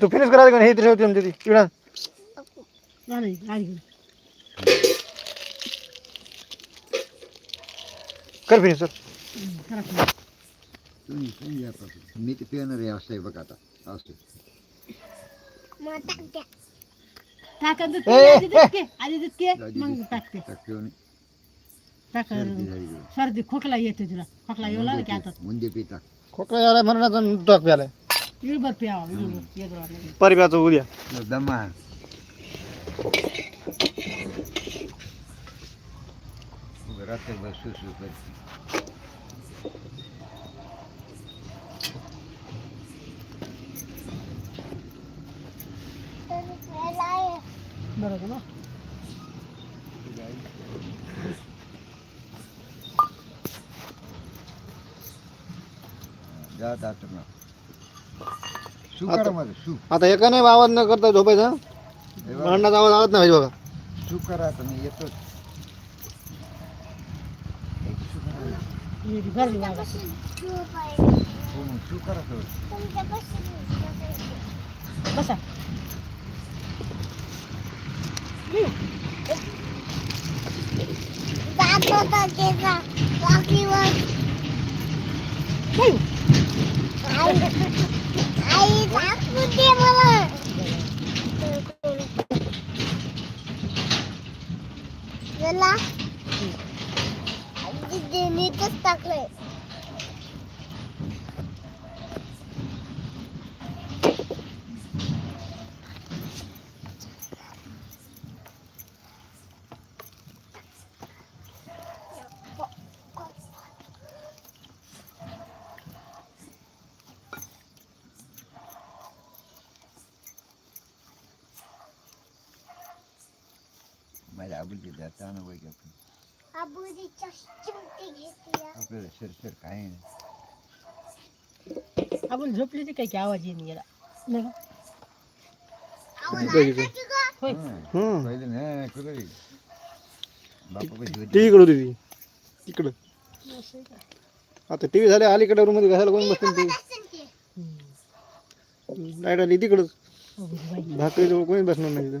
तू finish करायला का हे तरी होती आमची ती इकडं कर फिनिश सर करा तुम्ही. तुम्ही या पासून. मी ते पिणार आहे असं आहे बघा आता असं टाका दूध ए, घे, आधी ए, दूध घे, आधी दूध घे, आधी मग दूध. टाकते टाक पिऊन टाका सर्दी झाली की. सर्दी खोकला येतो तुला खोकला येऊ लागला की आता मुंजे पी टाक खोकला यायला म्हणून टाक Yürü bir ağabey, yürü. Yürü ağabey. Bari bir ağabey uğur ya. Dama. Рати вашу сюжеті. Дорого, ну? Да, да, там. करा माझं आता एका नाही आवाज न करता झोपायचा हे बघा, भांडणाचा आवाज आवाज नाही पाहिजे बघा करा आता मी येतोच. एक करा ना. हो मग करा थोडं. Gracias. आबुलची जात आणा वय की आपण. आबुलीच्या चिमटी घेतल्या आपल्याला सरसर काय नाही आपण झोपली ती काय आवाज येईन गेला हं. पहिले नाही कुठे बापा कशी टी होती ती तिकडं? आता टी व्ही झाले अलीकडे रूममध्ये घासायला कोण बसते टी हम्म. लाइट आली तिकडंच. भाकरी जवळ कोणी बसणार नाही तिथं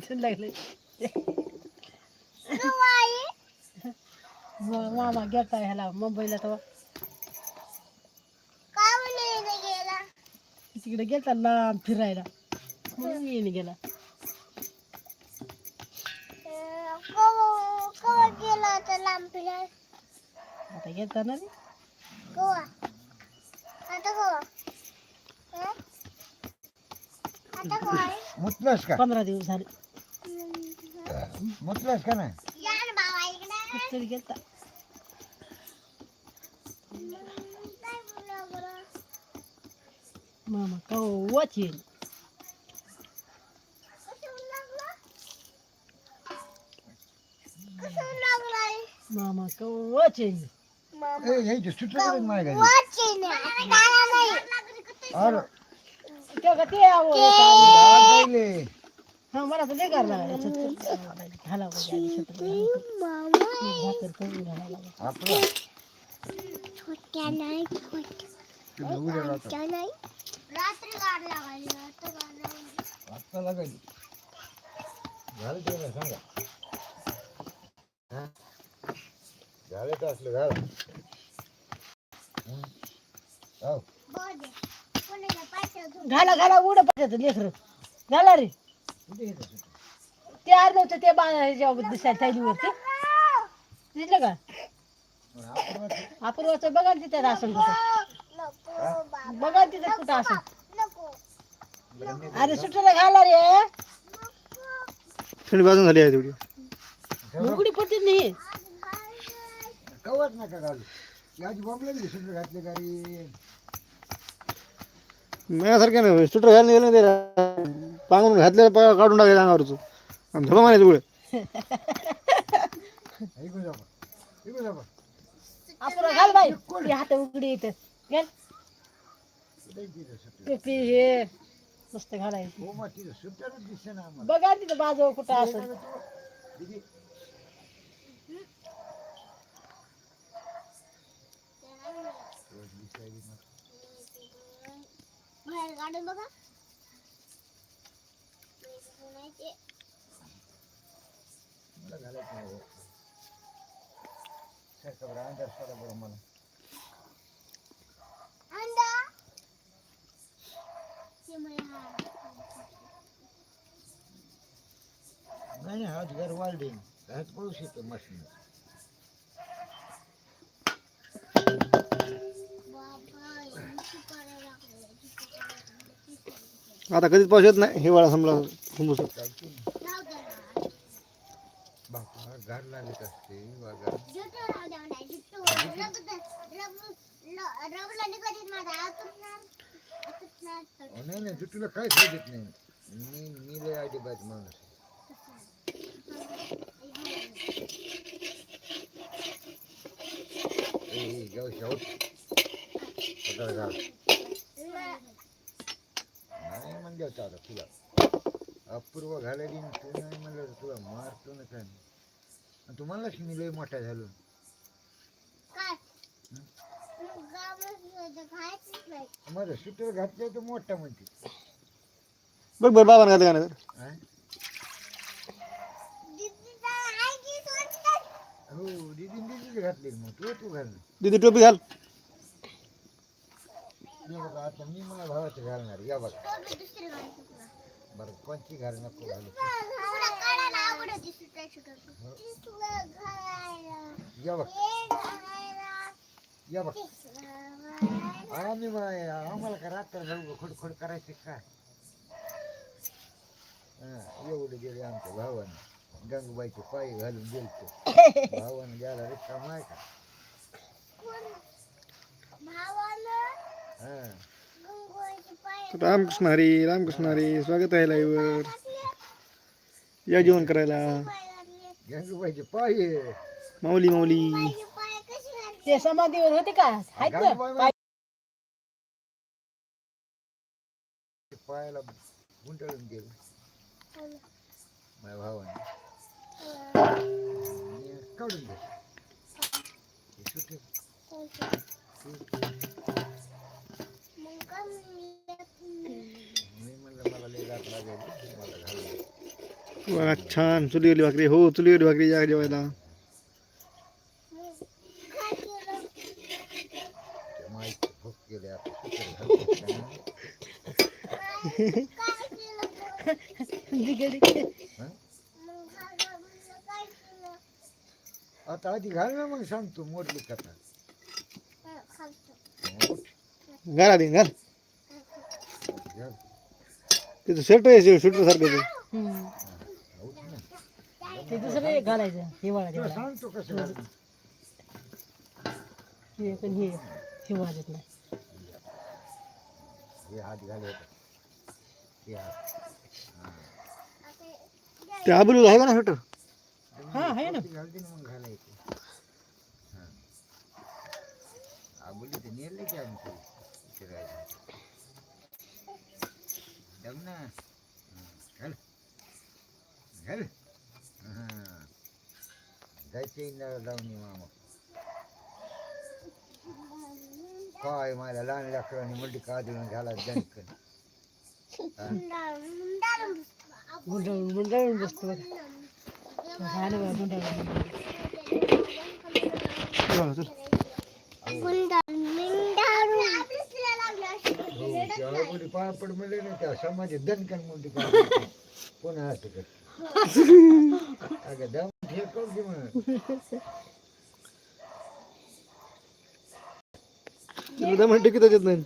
छान लागले। तू आई मामा गेला ह्याला मुंबईला गेला? तिकडे गेलता लांब फिरायला म्हणून येणे गेला. गेला आता गेलता ना आता गोवा हं? आता गोवा आहे? मुतलास का पंधरा दिवस झाले मुतलास का नाही या ना बाबा इकडे तरी गेलता? मामा कवाच येईल? मामा कवाच येईल मामा, ए हे सुटलं माझ्या ना. काळा नाही. अरे क्या कहते हैं वो? डाल ले हाँ, हाँ, हमारा तो नहीं कर रहा है? हाला हो जाएगी मामा अपना छोटा नहीं छोटा। छोटा नहीं। रात्रि गाड़ लगा लिया तो गाना रात लगा ली झाले ते ना सांगा झाले का असलं झालं हो। घाला घाला उड पाहिजे लेकर. घाला रे? ते आलं नव्हतं ते बा ह्याच्यावर दिसायला थैलीवरती दिसलं का? अपूर्वाचं बघा ना तिथे असेल कुठं. नको बाबा बघा ना तिथे कुठं असेल. नको अरे सुट्टीला घाला रे. थंडी बाजून झाली आहे तेवढी. पडते नाही कवच नका घालू. याची घातले गाडी माझ्यासारख्या नाही. स्वेटर घालून गेलं ते. पांगून घातलेलं पा काढून टाकायचं अंगावरचं. आणि धबा मारायचं पुढे ऐकून घाल बाई. हात उघडी येते हे. मस्त घालायचं. बघा तिथं बाजू कुठं असं. काढून बघा. नाही नाही हात घर वाढले हात पळू शकतो मशीन आता कधीच पाऊस येत नाही हिवाळा संपला थांबू शकतो राहू दे ना बापा गाड लागत असते वागा जुटू राहू दे म्हणा जुटू रब रब रबला कधीच माझा हात तुटणार हात तुटणार तर नाही नाही तू तुला काय सांगित नाही मी मी लय अजिबात माणूस आहे. ए, ए, जाऊ शाऊट पदर होतं आता तुला अपूर्व घालायली तू नाही म्हणलं तर तुला मारतो ना काय आणि तुम्हाला मी लय मोठा झालो। माझं घातलं तर मोठा म्हणते। बघ बरं बाबा तर हा? हो दिदी दिदीच घातली मग तू तू घाल. दीदी टोपी घाल. बघा आता मी मला भावाचं घालणार या बघा. बरं कोणची घाल नको घालू. या बघ. या बघ. घालायला. आम्ही आम्हाला का रात्र जाऊ खोडखोड करायचे काय हा एवढे गेले आमच्या भावाने. गंगूबाईचे पाय घालून गेलतो. भावाने गेला रे कमाय का? रामकृष्ण हरी रामकृष्ण हरी स्वागत आहे लाईव्हवर घातले, या जेवण करायला पाय घातले. गंगूबाईचे पाय आहे. माऊली माऊली माझे पाय कसे घातले? ते समाधीवर होते का आहेत ना गंगूबाई पाय- ते पायाला गुंडाळून गेलं माझ्या भावाने आणि काढून घे हे छान. चुलीवरली भाकरी. हो चुलीवरली भाकरी. या जेवायला. गेले आता आता आधी घाल ना मग सांगतो मोडली कथा. घाल आधी घाल घाल. तिथं शर्ट आहे शूटर सारखं ते. हम्म. ते दुसरं एक घालायचं हिवाळा तुला जेवढा सांगतो कसं घालून. हे पण हे हिवाळा देत नाही हे हात घालत हे हात ते आबुल आहे का ना शूटर हा आहे ना ते घालते ना मग घालायचं हा आबोली ते नेले की आम्ही Давно. Галь. Галь. Ага. Дайте на давнюю маму. காய் மாதிரி எல்லாம் நடக்கிற நிமிட்டு காது நல்லா ஜனுக்கு முண்டாலும் முண்டாலும் शेवापुरी पाया पड म्हणले ना त्या समाधी म्हणते का पुन्हा असं अगं म्हणते की त्याच्यात नाही.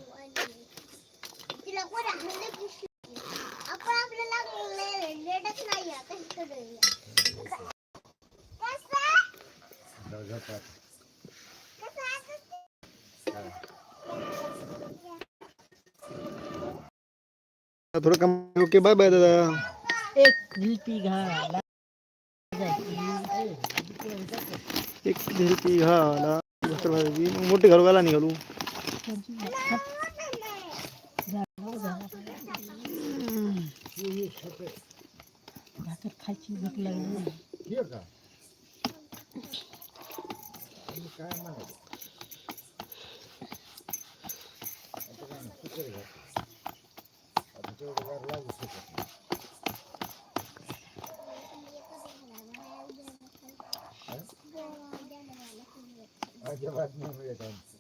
थोडं काम ओके बाय बाय दादा। एक झिलपी घाला एक झेलपी घाला मोठी घालू घाला निघालू खायची भूक लागली काय म्हणाले तेवढं गार लागू शकत नाही. अजिबात नाही मिळत आमचं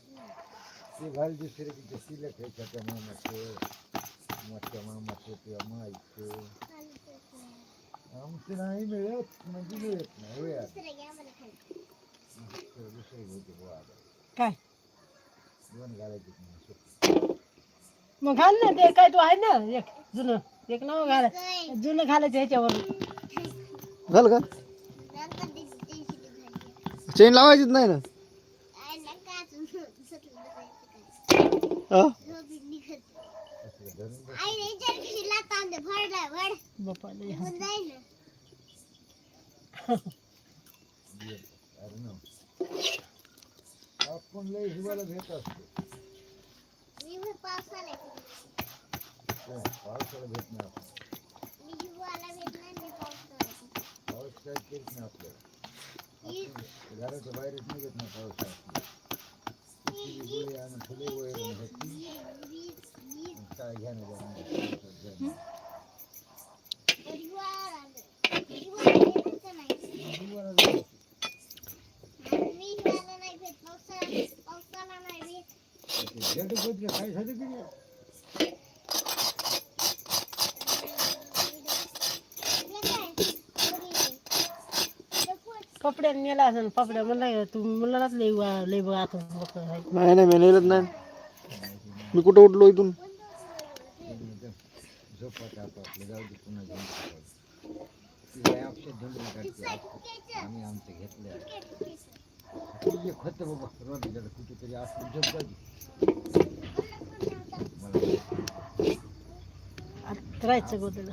ते घाल दुसरे तिथे शिल्लक आहे छोट्या मामाचं मोठ्या मामाचं किंवा माईचं आमचं नाही मिळत म्हणजे मिळत नाही वेळ दुसरं होते बुवा काय दोन घालायचे मग घाल ना ते काय तू आहे ना एक जुनं एक नाव घाल? जुनं घालायचं ह्याच्यावर घाल का. चेन लावायचीच नाही ना काय नका अजून सुटलं बसायचं काय. हा झोप निघत. असं धरून बस. आई रे, जर खिला तांदे भरलाय, भर. बापाला निघून जाईल ना. ये. अरे ना. आपण लय हिवाला भेट असतो पाऊस काय केच नाही आपल्याला ही- आपण घराच्या बाहेरच निघत नाही पावसाळ्यात किती गोळी आणून फुले वैर ह्याची ही- ही- ही- काय घ्यायला जाणार पावसात जाणार. हिवाळ्याला नेला असं पपड्या म्हणला तू मुलालाच लई वा- लई बघ आता बघ आहे. नाही नाही मी नेलच नाही. मी कुठं उठलो इथून? आता राहायचं गोदला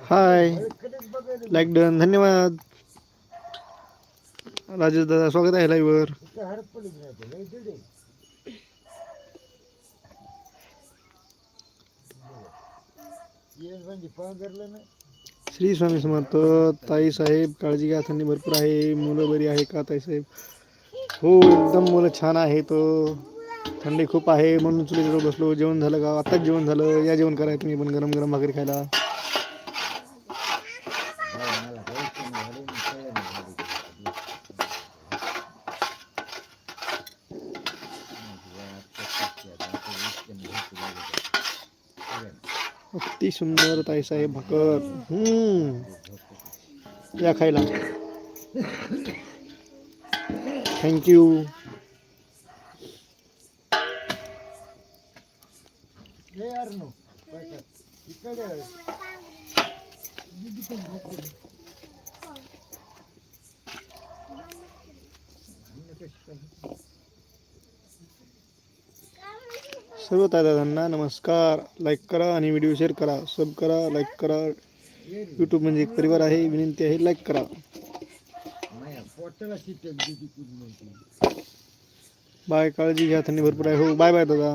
हाय लाईक डन धन्यवाद. राजेश दादा स्वागत आहे लाईव्हवर श्री स्वामी समर्थ ताई साहेब काळजी घ्या थंडी भरपूर आहे मुलं बरी आहे का ताई साहेब? हो एकदम मुलं छान आहेत. थंडी खूप आहे म्हणून चुलीजवळ बसलो जेवण झालं का? आत्ताच जेवण झालं. या जेवण करायचं तुम्ही पण गरम गरम भाकरी खायला. सुंदर ताई साहेब भाकर हम्म या खायला थँक्यू ले यार सर्व दादांना नमस्कार. लाईक करा आणि व्हिडिओ शेअर करा. सब करा लाईक करा. यूट्यूब म्हणजे एक परिवार आहे. विनंती आहे लाईक करा. बाय काळजी घ्या थंडी भरपूर आहे. हो बाय बाय दादा.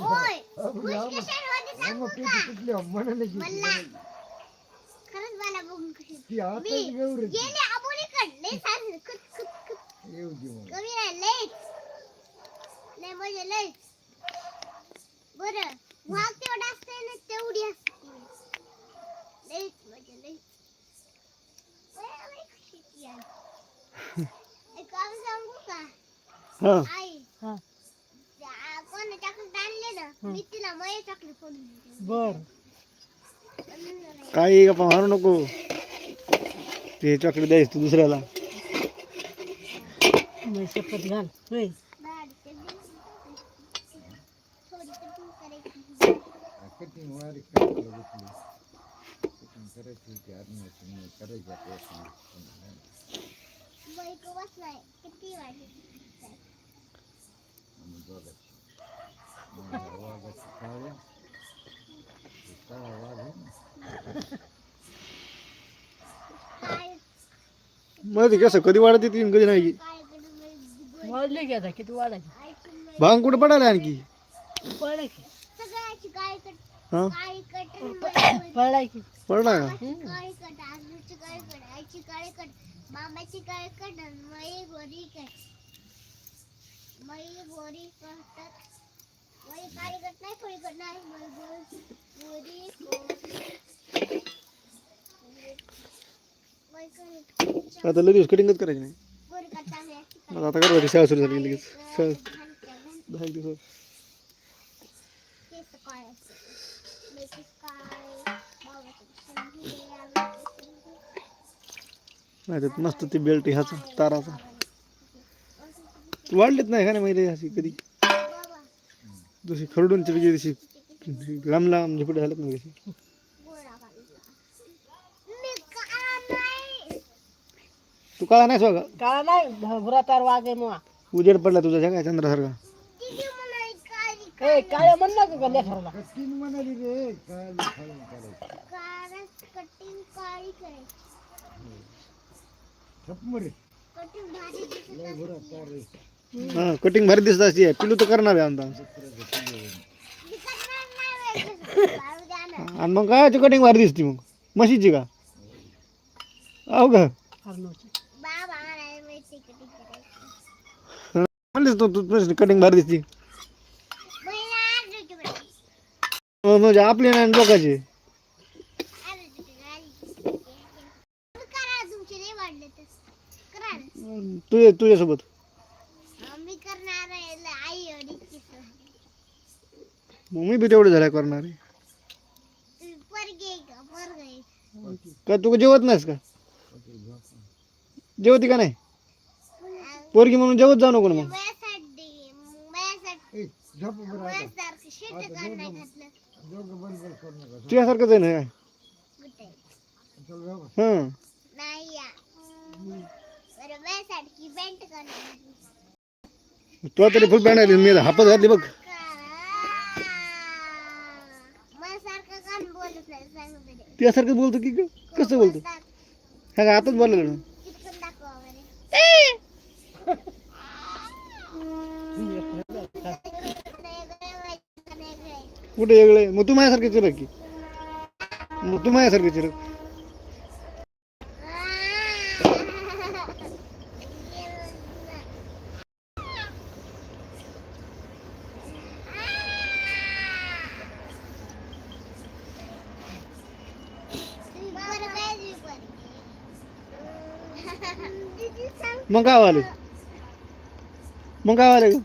ઓય પુષ્કેશ્વર હોતે સામુકા પેટી કેટલી મને નહીં મલ્લા. ખરજ વાલા બોગન કુશી તી આતે ગવર જેને આબોને કડ લે સાસ કુત કુત કુત એવું જીવો હા હા. ना मी तिला मये चॉकलेट फोडून दिली. बर. काही गप्पा मारू नको. ते चॉकलेट द्यायचं तू दुसऱ्याला. मग शपथ घाल. होय. किती वाजले? मैं कस कभी वाड़ी तीन कभी नहीं भाँग कुछ पड़ा आणखी पडला की हा पडला मई गोरी काय मई गोरी करतात आता लगेच कटिंगच करायची नाही. मग आता करायची शाळा सुरू झाली लगेच? शाळा घालत्या, घालत्या. दहा एक दिवसात. नाही तर मस्त ते बेल्ट ह्याचा ताराचा. वाढलेत नाही का नाही माहिती अशी कधी? जशी खरडून चिरकी तशी लांब लांब झिपडे झालेत ना कशी गोळा घालला. मी काळा नाही. तू काळा नाही स्वागा काळा नाही भुरा तार वाघ आहे मुळा उजेड पडला तुझा जगा चंद्रासारखा तिची म्हणाली काळी ए काळ्या म्हण ना का काय करायची काळच कटिंग हा कटिंग भारी दिसत अशी पिलू तर करणार आहे आमचा. आणि मग काय कटिंग भारी दिसते मग? म्हशीची का? अहो का? म्हणलीस तू तू कटिंग भारी दिसते. तुकडे. म्हणजे आपली नाही लोकांची. अर्धी तुकडे, मम्मी भी तेवड़े झाल्या करना आहे. का तू जेवत नाहीस का? जेवती का नाही? पोरगी म्हणून जेवत जाऊ नको ना मग. तुझ्यासारखंच आहे ना तुला तरी फुल पॅन्ट आली मी हापत घातली बघ. तुझ्यासारखं बोलतो की ग? कसं बोलतो? हा का आताच बोललेलं ना. कुठे वेगळं? मग तू माझ्यासारखं चिरक की मग तू माझ्यासारखं चिरक मग काय आले मग काय आले बर.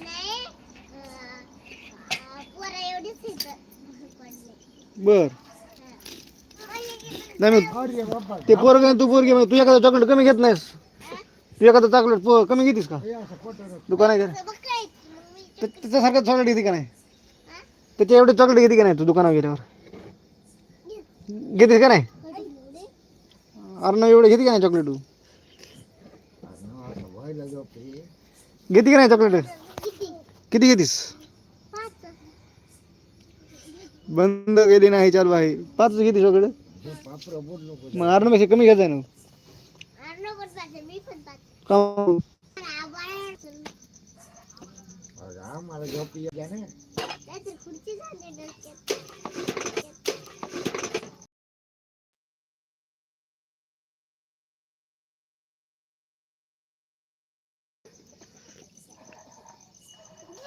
नाही पोरा एवढीच इथं तू बर नाही मग ते पोरग तू पोरगी मग चॉकलेट कमी घेत नाहीस. तू एखादं चॉकलेट कमी घेतीस का? दुकान आहे त्याच्यासारखं चॉकलेट घेते का नाही? त्याच्या एवढे चॉकलेट घेते का नाही तू दुकानावर गेल्यावर? घेतेस का नाही? अर्णव एवढं घेते का नाही चॉकलेट तू घेते का नाही चॉकलेट किती घेतीस? बंद केली नाही चालू आहे. पाच घेते चॉकलेट मग अर्णपेक्षा कमी घ्यायचं आहे ना. मला झोप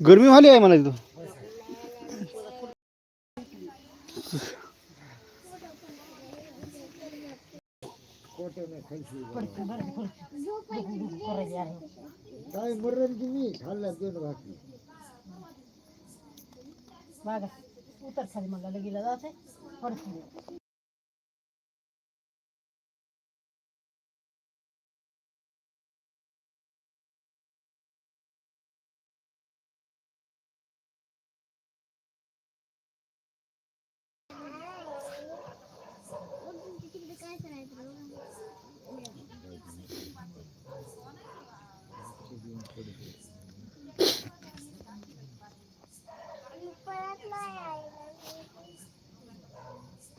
गर्मी वाली आई म्हणायची तू ತಾಯಿ ಮರ್ರಂತೀವಿ ಹಲ್ಲ ಅಂತ ಹಾಕಿ ಬಾಗ ಉತ್ತರ ಸರಿ ಮಗ ಲಗಿಲ್ಲ ದಾಸೆ ಹೊರಸ್ತೀನಿ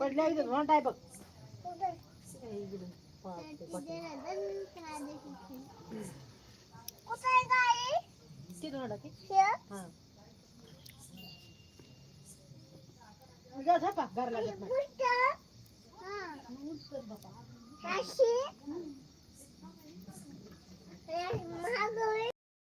पडल्या इथं घोंट आहे बघ.